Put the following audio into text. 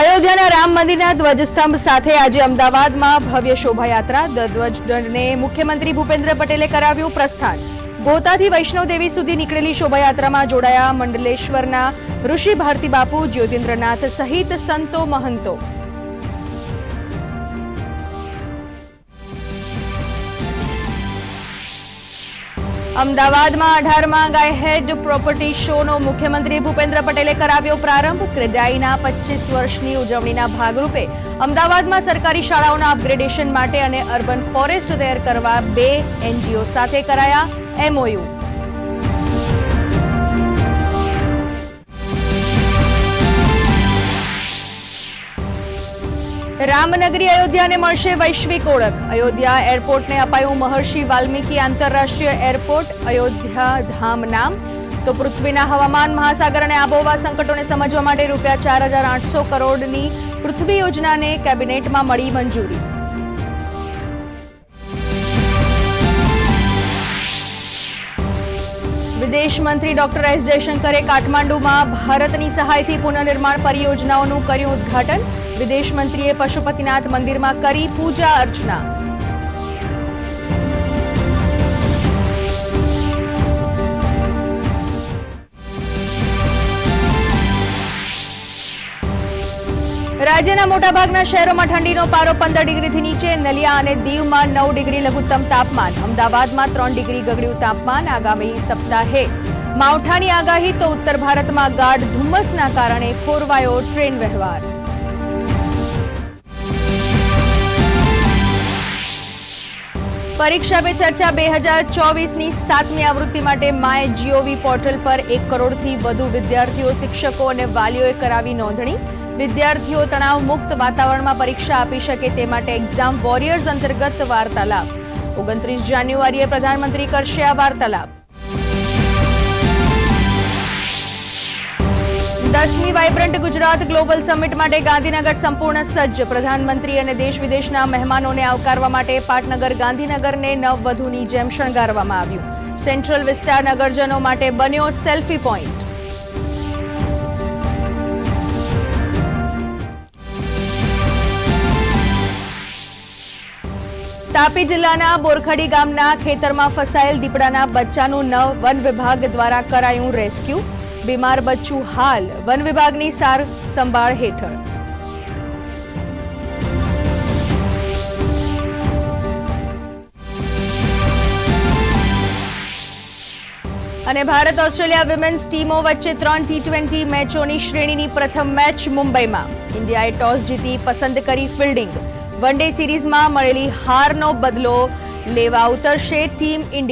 અયોધ્યાના રામ મંદિરના ધ્વજસ્તંભ સાથે આજે અમદાવાદમાં ભવ્ય શોભાયાત્રા. ધ્વજદંડને મુખ્યમંત્રી ભૂપેન્દ્ર પટેલે કરાવ્યું પ્રસ્થાન. ગોતાથી વૈષ્ણવદેવી સુધી નીકળેલી શોભાયાત્રામાં જોડાયા મંડલેશ્વરના ઋષિ ભારતી બાપુ જ્યોતિન્દ્રનાથ સહિત સંતો મહંતો. અમદાવાદમાં અઢારમાં ગાય હેડ પ્રોપર્ટી શોનો મુખ્યમંત્રી ભૂપેન્દ્ર પટેલે કરાવ્યો પ્રારંભ. ક્રેડાઈના પચીસ વર્ષની ઉજવણીના ભાગરૂપે અમદાવાદમાં સરકારી શાળાઓના અપગ્રેડેશન માટે અને અર્બન ફોરેસ્ટ તૈયાર કરવા બે એનજીઓ સાથે કરાયા એમઓયુ રામનગરી અયોધ્યાને મળશે વૈશ્વિક ઓળખ. અયોધ્યા એરપોર્ટને અપાયું મહર્ષિ વાલ્મીકી આંતરરાષ્ટ્રીય એરપોર્ટ, અયોધ્યા ધામ નામ. તો પૃથ્વીના હવામાન મહાસાગર અને આબોહવા સંકટોને સમજવા માટે રૂપિયા ચાર કરોડની પૃથ્વી યોજનાને કેબિનેટમાં મળી મંજૂરી. વિદેશ મંત્રી ડોક્ટર એસ જયશંકરે કાઠમાંડુમાં ભારતની સહાયથી પુનર્નિર્માણ પરિયોજનાઓનું કર્યું ઉદ્ઘાટન. વિદેશ મંત્રીએ પશુપતિનાથ મંદિરમાં કરી પૂજા અર્ચના. રાજ્યના મોટાભાગના શહેરોમાં ઠંડીનો પારો પંદર ડિગ્રીથી નીચે, નલિયા અને દીવમાં નવ ડિગ્રી લઘુત્તમ તાપમાન. અમદાવાદમાં ત્રણ ડિગ્રી ગગડ્યું તાપમાન આગામી સપ્તાહે. માવઠાની આગાહી તો ઉત્તર ભારતમાં ગાઢ ધુમ્મસના કારણે ખોરવાયો ટ્રેન વ્યવહાર. પરીક્ષા પે ચર્ચા બે હજાર ચોવીસની સાતમી આવૃત્તિ માટે માય જીઓવી પોર્ટલ પર એક કરોડથી વધુ વિદ્યાર્થીઓ, શિક્ષકો અને વાલીઓએ કરાવી નોંધણી. વિદ્યાર્થીઓ તણાવ મુક્ત વાતાવરણમાં પરીક્ષા આપી શકે તે માટે એક્ઝામ વોરિયર્સ અંતર્ગત વાર્તાલાપ. ઓગણત્રીસ જાન્યુઆરીએ પ્રધાનમંત્રી કરશે આ વાર્તાલાપ. દસમી વાઇબ્રન્ટ ગુજરાત ગ્લોબલ સમિટ માટે ગાંધીનગર સંપૂર્ણ સજ્જ. પ્રધાનમંત્રી અને દેશ વિદેશના મહેમાનોને આવકારવા માટે પાટનગર ગાંધીનગરને નવવધુની જેમ શણગારવામાં આવ્યું. સેન્ટ્રલ વિસ્તાર નગરજનો માટે બન્યો સેલ્ફી પોઈન્ટ. તાપી જિલ્લાના બોરખડી ગામના ખેતરમાં ફસાયેલ દીપડાના બચ્ચાનું નવ વન વિભાગ દ્વારા કરાયું રેસ્ક્યુ. બીમાર બચ્ચું હાલ વન વિભાગની સાર સંભાળ હેઠળ. અને ભારત ઓસ્ટ્રેલિયા વિમેન્સ ટીમો વચ્ચે ત્રણ ટી ટ્વેન્ટી મેચોની શ્રેણીની પ્રથમ મેચ મુંબઈમાં. ઇન્ડિયાએ ટોસ જીતી પસંદ કરી ફિલ્ડિંગ. વન ડે સિરીઝમાં મળેલી હારનો બદલો લેવા ઉતરશે ટીમ ઇન્ડિયા.